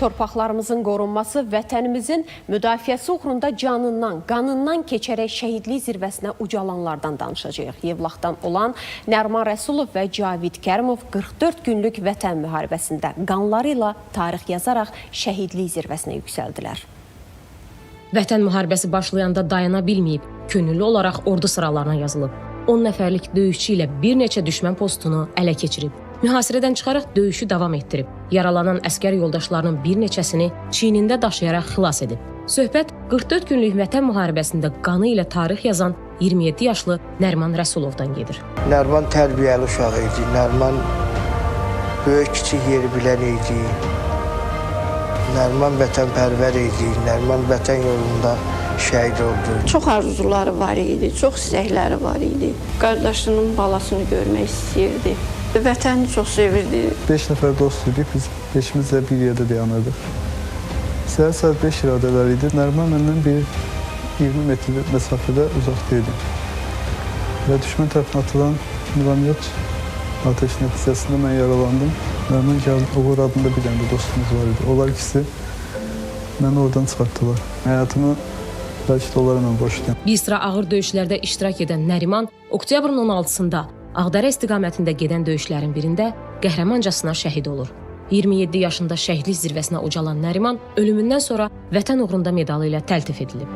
Torpaqlarımızın qorunması, vətənimizin müdafiəsi uğrunda canından, qanından keçərək şəhidlik zirvəsinə ucalanlardan danışacağıq. Yevlaxdan olan Nərman Rəsulov və Cavid Kərimov 44 günlük vətən müharibəsində qanları ilə tarix yazaraq şəhidlik zirvəsinə yüksəldilər. Vətən müharibəsi başlayanda dayana bilməyib, könüllü olaraq ordu sıralarına yazılıb. 10 nəfərlik döyüşçü ilə bir neçə düşmən postunu ələ keçirib. Mühasirədən çıxaraq döyüşü davam etdirib. Yaralanan əskər yoldaşlarının bir neçəsini çiynində daşıyaraq xilas edib. Söhbət 44 günlük vətən müharibəsində qanı ilə tarix yazan 27 yaşlı Nərman Rəsulovdan gedir. Nərman tərbiyəli uşaq idi. Nərman böyük kiçik yeri bilən idi. Nərman vətənpərvər idi. Nərman vətən yolunda şəhid oldu. Çox arzuları var idi, çox istəkləri var idi. Qardaşının balasını görmək istəyirdi. Vətəni çox sevirdi. 5 nəfər dost idik, biz beşimiz də bir yerdə dayanırdıq. Səhər saat 5 iradələr idi. Nərman məndən bir 20 metr məsafədə uzaqda idi. Və düşmən tərəfindən atılan minomyot ateş nəticəsində mən yaralandım. Nərman gəldi, Uğur adında bir dənə də dostumuz var idi. Onlar ikisi məni oradan çıxartdılar. Həyatımı bəlkə də onlara mən borçluyam. Bir sıra ağır döyüşlərdə iştirak edən Nəriman oktyabrın 16-sında Ağdərə istiqamətində gedən döyüşlərin birində qəhrəmancasına şəhid olur. 27 yaşında şəhidlik zirvəsinə ucalan Nəriman ölümündən sonra Vətən uğrunda medalı ilə təltif edilib.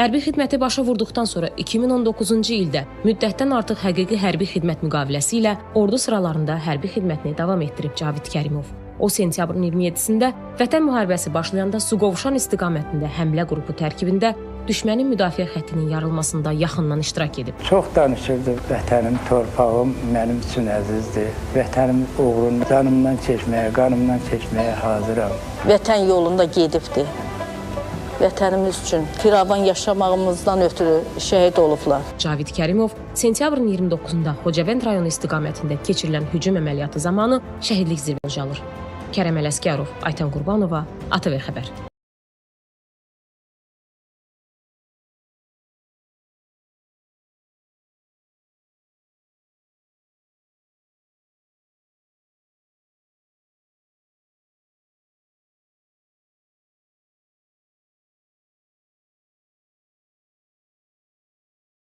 Hərbi xidməti başa vurduqdan sonra 2019-cu ildə müddətdən artıq həqiqi hərbi xidmət müqaviləsi ilə ordu sıralarında hərbi xidmətini davam etdirib Cavid Kərimov. O sentyabrın 27-sində Vətən müharibəsi başlayanda Suqovuşan istiqamətində həmlə qrupu tərkibində düşmənin müdafiə xəttinin yarılmasında yaxından iştirak edib. Çox danışırdı vətənim, torpağım mənim üçün əzizdir. Vətənim uğrunda canımdan keçməyə, qanımdan keçməyə hazıram. vətən yolunda gedibdi. Vətənimiz üçün firavan yaşamağımızdan ötürü şəhid olublar. Cavid Kərimov sentyabrın 29-da Xocavənd rayonu istiqamətində keçirilən hücum əməliyyatı zamanı şəhidlik zirvəsi alır. Kərəm Ələsgərov, Aytən Qurbanova, ATV xəbər.